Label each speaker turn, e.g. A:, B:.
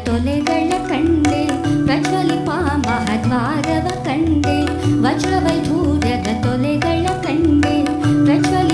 A: ತೊಲೆಗಳ ಕಂಡೆ ಪ್ರಜ್ವಲಿಪ ಮಹದ್ವಾರವ ಕಂಡೆ ವಜ್ರವೈಢೂರ್ಯದ ತೊಲೆಗಳ ಕಂಡೆ ಪ್ರಜ್ವಲಿ